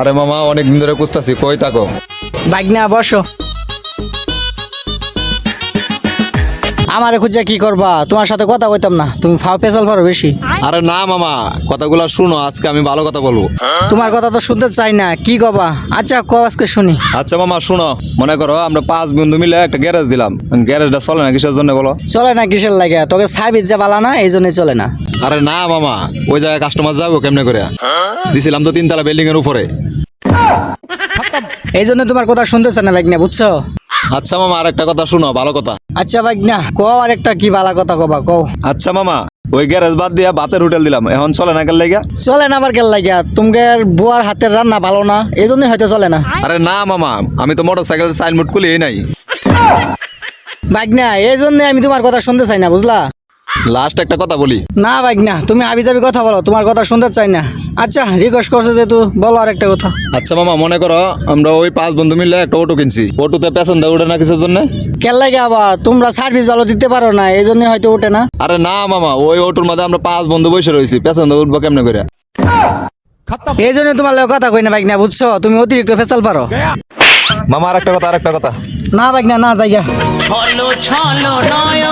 আরে মামা অনেক দিন ধরে খুঁজতাছি কই থাকো? বাইক না বসো। আমারে খুঁজে কি করবা? তোমার সাথে কথা কইতাম না। তুমি ফাও পেশাল পারো বেশি। আরে না মামা কথাগুলো শুনো আজকে আমি ভালো কথা বলব। তোমার কথা তো শুনতে চাই না কি কবা? আচ্ছা ক আজকে শুনি। আচ্ছা মামা শুনো মনে করো আমরা পাঁচ বন্ধু মিলে একটা গ্যারেজ দিলাম। গ্যারেজটা চলে না কিসের জন্য বলো? চলে না কিসের লাগে? তোকে সার্ভিস যে বালা না এই জন্যই চলে না। আরে না মামা ওই জায়গায় কাস্টমার যাব কেমনে করে? দিছিলাম তো তিনতলা বিল্ডিং এর উপরে। এই জন্য তোমার কথা শুনতেছে না বাইক বুঝছ? আচ্ছা মামা আর একটা কথা শুনো ভালো কথা। আচ্ছা বাইক না কও আর একটা কি বালা কথা কবা কও। আচ্ছা মামা ওই গ্যারেজ বাদ দিয়া বাতের হোটেল দিলাম এখন চলে না কেন লেগে চলে না আবার কেন লাগিয়া তোমার বুয়ার হাতের রান্না ভালো না এই জন্যই হয়তো চলে না। আরে না মামা আমি তো মোটর সাইকেল সাইনবোর্ড খুলি নাই। বাইক এই জন্য আমি তোমার কথা শুনতে চাই না বুঝলা? লাস্ট একটা কথা বলি। না বাইক তুমি আবি যাবি কথা বলো তোমার কথা শুনতে চাই না। আচ্ছা রিকোয়েস্ট করছ যেহেতু বলো আর একটা কথা। আচ্ছা মামা মনে করো আমরা ওই পাঁচ বন্ধু মিলে একটা অটো কিনছি। অটোতে প্যাসেঞ্জার উঠে না কিসের জন্য? কেন লাগে আবার? তোমরা সার্ভিস ভালো দিতে পারো না এই জন্য হয়তো ওঠে না। আরে না মামা ওই অটোর মধ্যে আমরা পাঁচ বন্ধু বসে রয়েছি প্যাসেঞ্জার উঠবো কেমনে করে? এই জন্য তোমার লগে কথা কই না বাইক না বুঝছ? তুমি অতিরিক্ত ফেসাল পারো। মামা আর একটা কথা আর একটা কথা। না বাইক না না জায়গা ছলো ছলো নয়নে হাসি